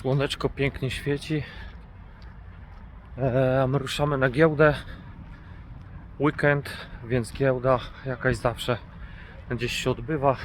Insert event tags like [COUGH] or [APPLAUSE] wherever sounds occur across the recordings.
Słoneczko pięknie świeci. A my ruszamy na giełdę. Weekend, więc giełda jakaś zawsze gdzieś się odbywa.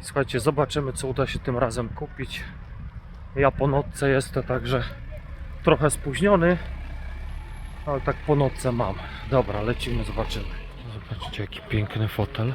Słuchajcie, zobaczymy co uda się tym razem kupić. Ja po nocce jestem, także trochę spóźniony, ale tak po nocce mam. Dobra, lecimy, zobaczymy. Zobaczcie jaki piękny fotel.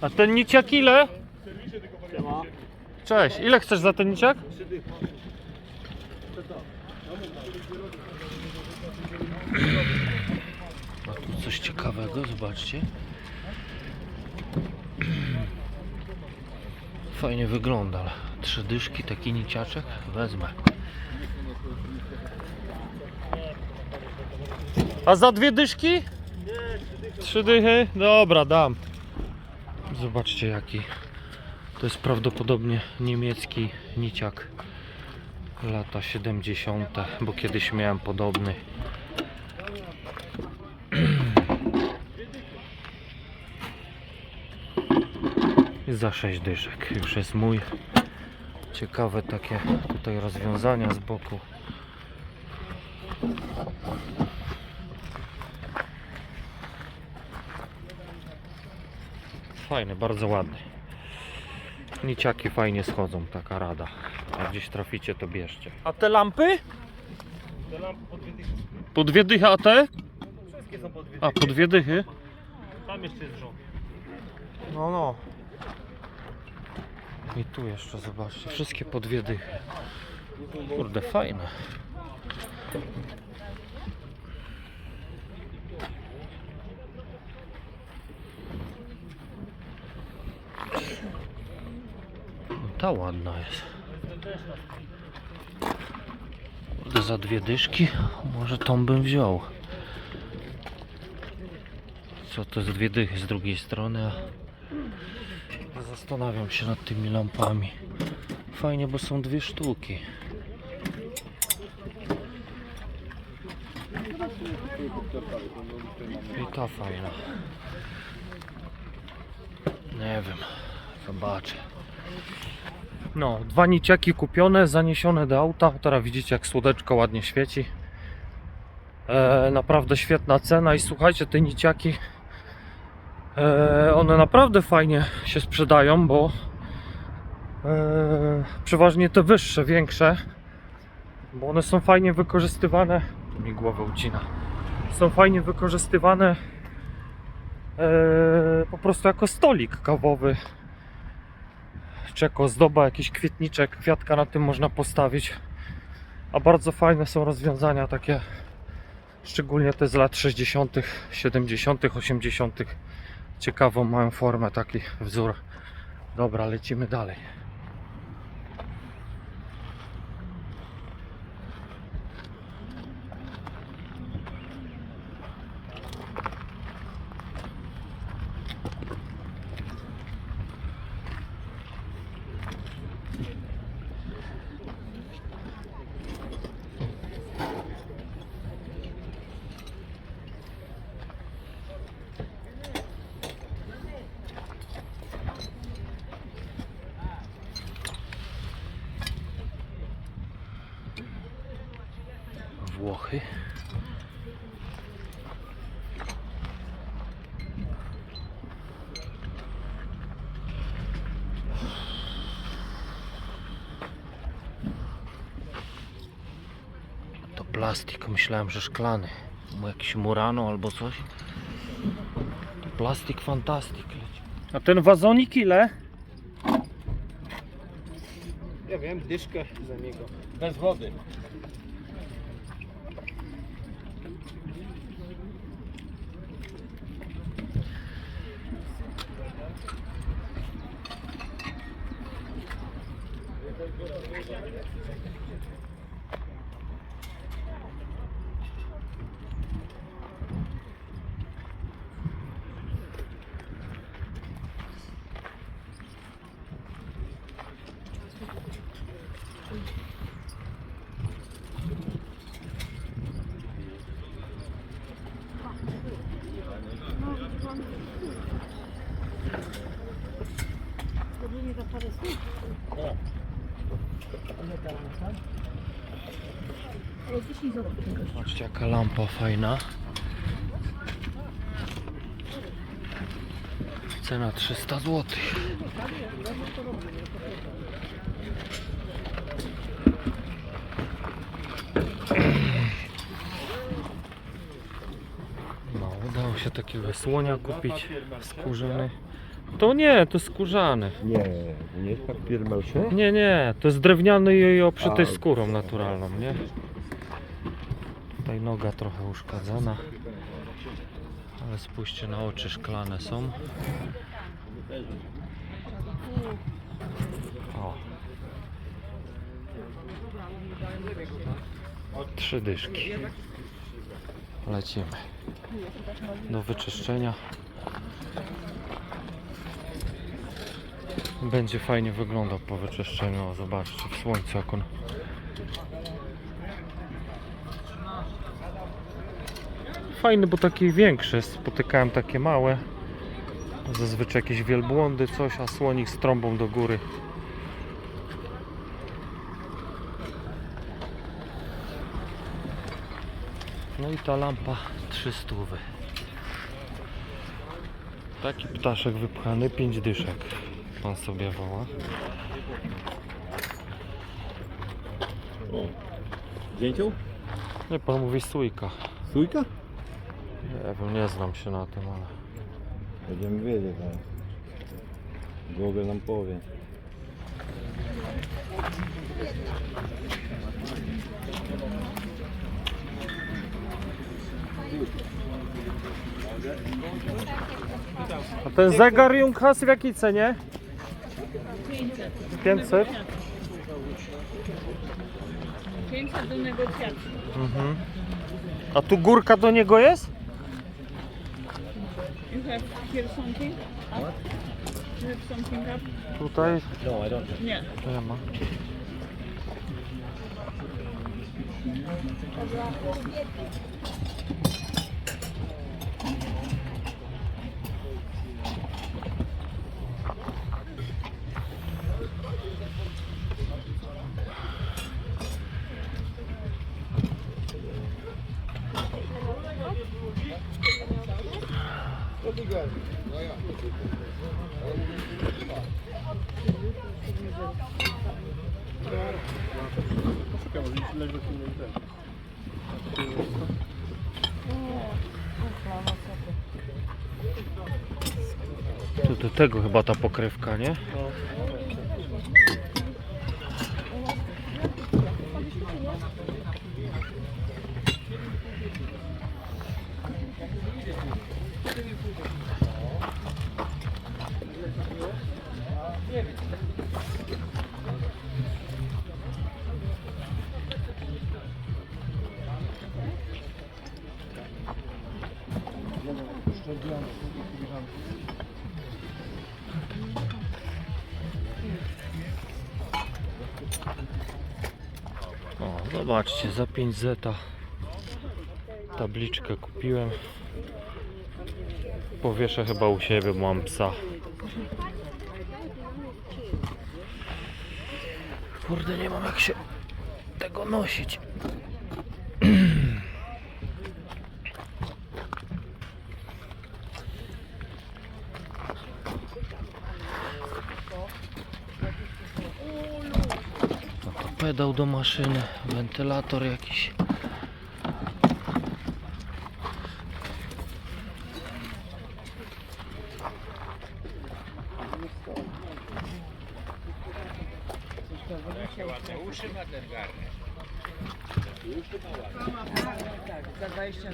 A ten niciak ile? Cześć, ile chcesz za ten niciak? A tu coś ciekawego, zobaczcie. Fajnie wygląda. Trzy dyszki, taki niciaczek. Wezmę. A za dwie dyszki? Trzy dychy? Dobra, dam. Zobaczcie jaki. To jest prawdopodobnie niemiecki niciak. Lata 70. Bo kiedyś miałem podobny. [CLEARS THROAT] Za 6 dyszek. Już jest mój. Ciekawe takie tutaj rozwiązania z boku. Fajny, bardzo ładny. Niciaki fajnie schodzą, taka rada. Jak gdzieś traficie, to bierzcie. A te lampy? Te lampy po dwie dychy. Po dwie dychy, a te? Wszystkie są po dwie A, po dwie dychy? Tam jeszcze jest rząd. No, no. I tu jeszcze zobaczcie, wszystkie po dwie dychy. Kurde, fajne. No, ta ładna jest. Za dwie dyszki, może tą bym wziął. Co to jest dwie dychy z drugiej strony, zastanawiam się nad tymi lampami. Fajnie, bo są dwie sztuki. I ta fajna. Nie wiem, zobaczę. No, dwa niciaki kupione, zaniesione do auta. Teraz widzicie jak słodeczko ładnie świeci. E, naprawdę świetna cena i słuchajcie, te niciaki e, one naprawdę fajnie się sprzedają, bo e, przeważnie te wyższe, większe, bo one są fajnie wykorzystywane. Tu mi głowę ucina. Są fajnie wykorzystywane e, po prostu jako stolik kawowy. Czy jako ozdoba, jakiś kwietniczek, kwiatka na tym można postawić. A bardzo fajne są rozwiązania takie Szczególnie te z lat 60., 70., 80. Ciekawą mają formę, taki wzór. Dobra, lecimy dalej. Włochy. To plastik, myślałem, że szklany. Jakiś Murano albo coś. Plastik fantastik. A ten wazonik ile? Ja wiem, dyszkę za niego. Bez wody. Patrzcie jaka lampa fajna. Cena 300 zł. No, udało się takiego słonia kupić skórzany. To nie, to skórzany. Nie, nie jest papier malsze? Nie, nie, to jest drewniany i obszyty A, skórą naturalną, nie? Tutaj noga trochę uszkadzona. Ale spójrzcie na oczy szklane są. O. Trzy dyszki. Lecimy. Do wyczyszczenia. Będzie fajnie wyglądał po wyczyszczeniu. O, zobaczcie, w słońcu jak on. Fajny, bo taki większy. Spotykałem takie małe. Zazwyczaj jakieś wielbłądy, coś, a słonik z trąbą do góry. No i ta lampa 300. Taki ptaszek wypchany, 5 dyszek. Pan sobie woła. Zdjęcią? Nie, pan mówi sójka. Sójka? Nie wiem, nie znam się na tym, ale... Będziemy wiedzieć, ale Google nam powie. A ten zegar Junghas w jakiej cenie? 500. 500 do negocjacji. Mhm. A tu górka do niego jest? You have here something? You have something up? Tutaj No, I don't. Nie. nie ma. Tego chyba ta pokrywka, nie? O, zobaczcie, za 5 zeta tabliczkę kupiłem. Powieszę chyba u siebie, mam psa. Kurde, nie mam jak się tego nosić. dał do maszyny. Wentylator jakiś. Tak, za 20.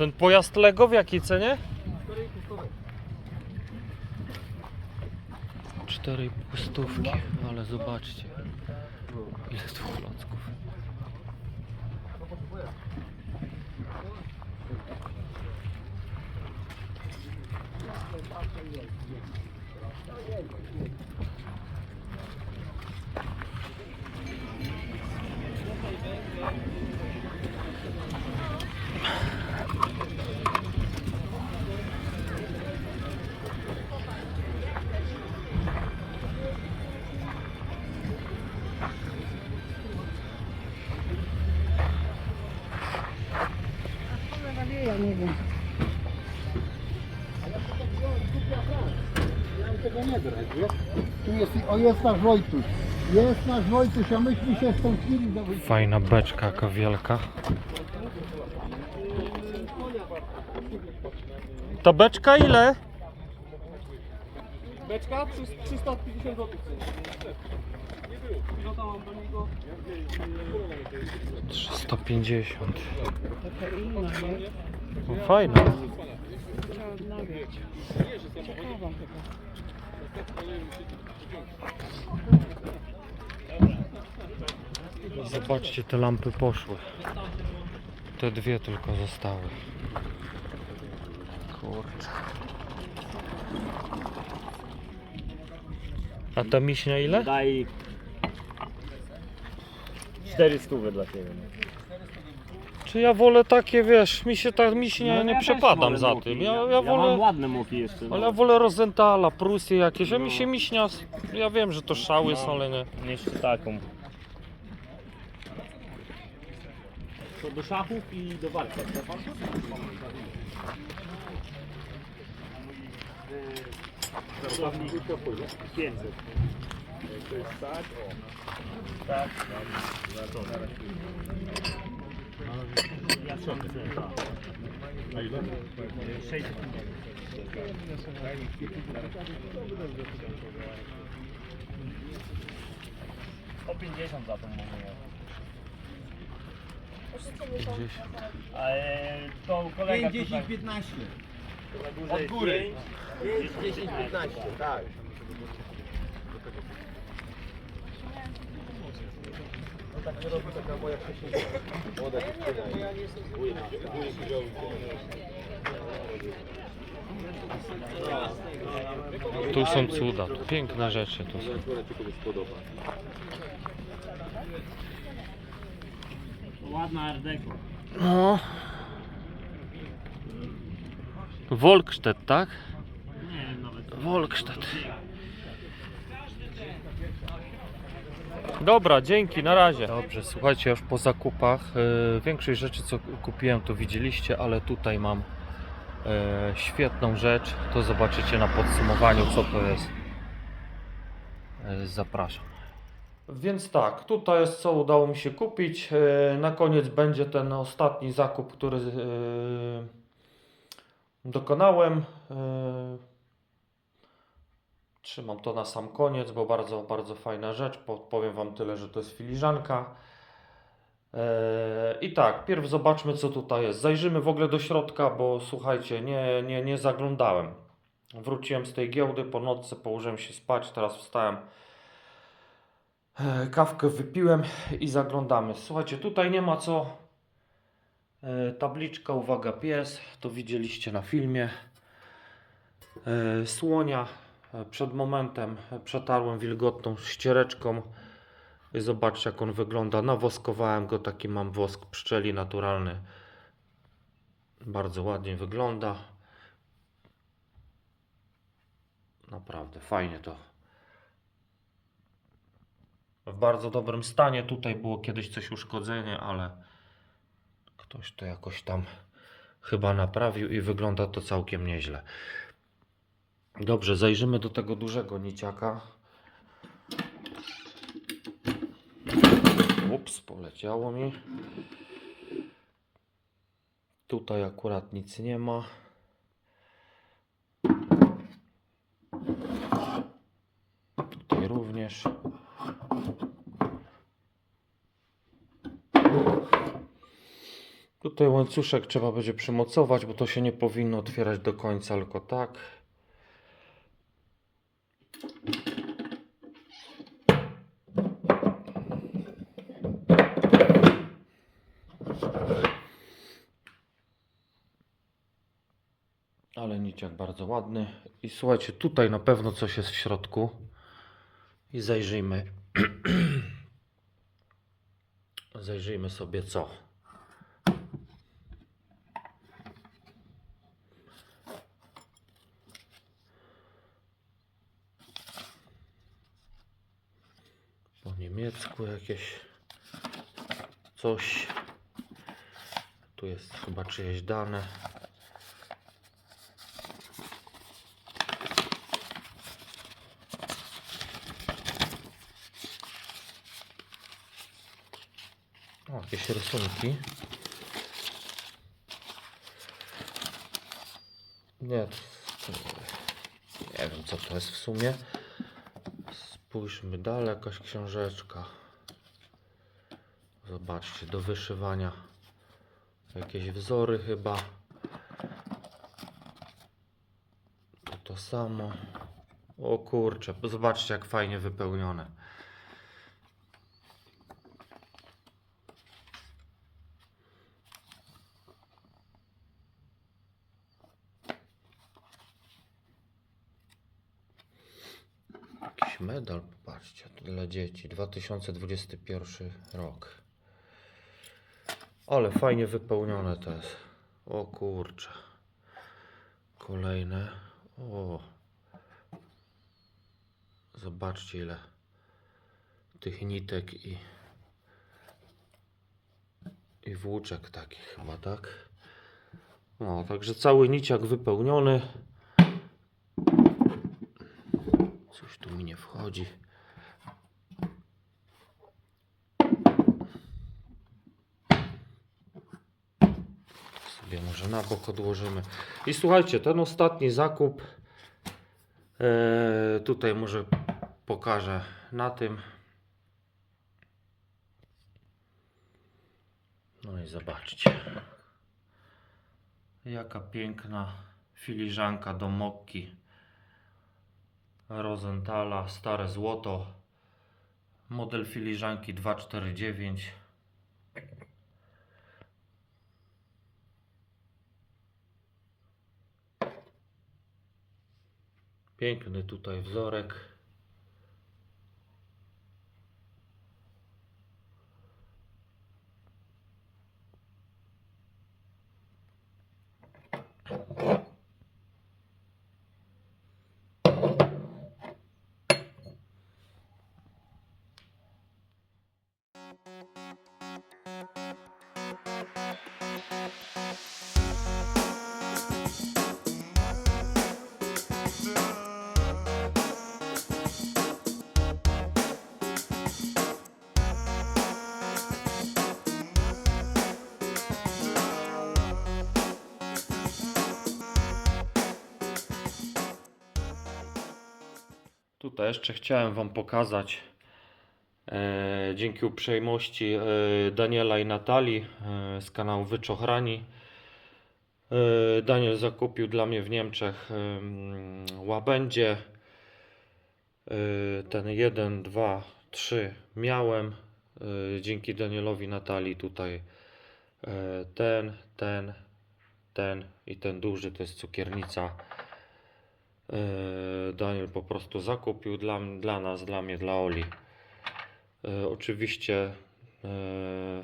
Ten pojazd Lego w jakiej cenie? 4,5 stówki, ale zobaczcie ile tu klocków. Tego nie brać, wiesz? Tu jest, o jest nasz Wojtuś. Jest nasz Wojtuś, a myśmy się w tą chwili zawrócili. Fajna beczka jaka wielka. Ta beczka ile? Beczka 350 zł. 350. Taka inna, nie? No, fajna. Trzeba odnawiać. Ciekawa. Zobaczcie, te lampy poszły. Te dwie tylko zostały. Kurczę. A ta miśnia ile? Daj 400 dla Ciebie. Czy ja wolę takie, wiesz, mi się ta miśnia, ja nie też przepadam za tym. Ja, ja, wolę, mam ładne muki jeszcze. No. ale ja wolę Rosenthala, Prusy jakieś, a mi się miśnia, ja wiem, że to szały są, ale nie. Jeszcze taką. To do szachów i do walki. 500. To jest tak, o. Tak. Trzymam A ile? 600. O 50 za tą mówię. 50. Ale to kolega 5, 10, tutaj 15. na górze Od góry. 5, 5, 10, 15, tak. Taka moja młoda. Tu są cuda, tu piękne rzeczy tu są. Ładna Art Deco. No. Wolkstedt, tak? Nie nawet. Wolkstedt. Dobra, dzięki, na razie. Dobrze, słuchajcie, już po zakupach. e, większość rzeczy, co kupiłem, to widzieliście, ale tutaj mam e, świetną rzecz. To zobaczycie na podsumowaniu, co to jest. E, zapraszam. Więc tak, tutaj jest co udało mi się kupić. Na koniec będzie ten ostatni zakup, który dokonałem. Trzymam to na sam koniec, bo bardzo, bardzo fajna rzecz. Po- Powiem Wam tyle, że to jest filiżanka. E, I tak, pierw zobaczmy, co tutaj jest. Zajrzymy w ogóle do środka, bo słuchajcie, nie, nie, nie zaglądałem. Wróciłem z tej giełdy po nocce, położyłem się spać, teraz wstałem. E, Kawkę wypiłem i zaglądamy. Słuchajcie, tutaj nie ma co. E, Tabliczka, uwaga, pies. To widzieliście na filmie. Słonia. Przed momentem przetarłem wilgotną ściereczką. Zobaczcie, jak on wygląda. Nawoskowałem go, taki mam wosk pszczeli naturalny. Bardzo ładnie wygląda. Naprawdę fajnie to w bardzo dobrym stanie. Tutaj było kiedyś coś uszkodzenie, ale ktoś to jakoś tam chyba naprawił i wygląda to całkiem nieźle. Dobrze, zajrzymy do tego dużego niciaka. Ups, poleciało mi. Tutaj akurat nic nie ma. Tutaj również. Tutaj łańcuszek trzeba będzie przymocować, bo to się nie powinno otwierać do końca, tylko tak. Bardzo ładny. I słuchajcie, tutaj na pewno coś jest w środku. I zajrzyjmy. [CLEARS THROAT] zajrzyjmy sobie co. Po niemiecku jakieś coś. Tu jest chyba czyjeś dane. O, jakieś rysunki. Nie, to, nie wiem co to jest w sumie. Spójrzmy dalej, jakaś książeczka. Zobaczcie, do wyszywania jakieś wzory chyba. To to samo. O kurczę, zobaczcie jak fajnie wypełnione. Jakiś medal, popatrzcie, to dla dzieci. 2021 rok. Ale fajnie wypełnione to jest. O kurczę. Kolejne. O. Zobaczcie ile tych nitek i i włóczek takich chyba, tak? No, także cały niciak wypełniony. Coś tu mi nie wchodzi. Sobie może na bok odłożymy. I słuchajcie, ten ostatni zakup e, tutaj może pokażę na tym. No i zobaczcie. Jaka piękna filiżanka do mokki. Rosenthala, stare złoto. Model filiżanki 249. Piękny tutaj wzorek. Tutaj jeszcze chciałem Wam pokazać e, dzięki uprzejmości e, Daniela i Natalii e, z kanału Wyczochrani. E, Daniel zakupił dla mnie w Niemczech em, łabędzie. E, ten 1, 2, 3 miałem. E, dzięki Danielowi Natalii tutaj e, ten, ten, ten i ten duży to jest cukiernica. E, Daniel po prostu zakupił dla, dla nas, dla mnie, dla Oli. E, Oczywiście e,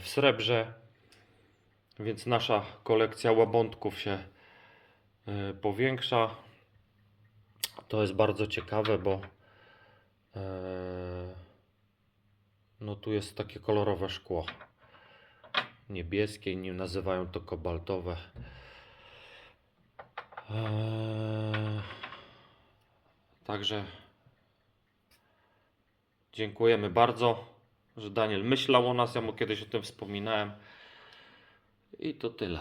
w srebrze, więc nasza kolekcja łabądków się powiększa. To jest bardzo ciekawe, bo No tu jest takie kolorowe szkło. Niebieskie, inni nazywają to kobaltowe. Eee, Także dziękujemy bardzo, że Daniel myślał o nas. Ja mu kiedyś o tym wspominałem. I to tyle.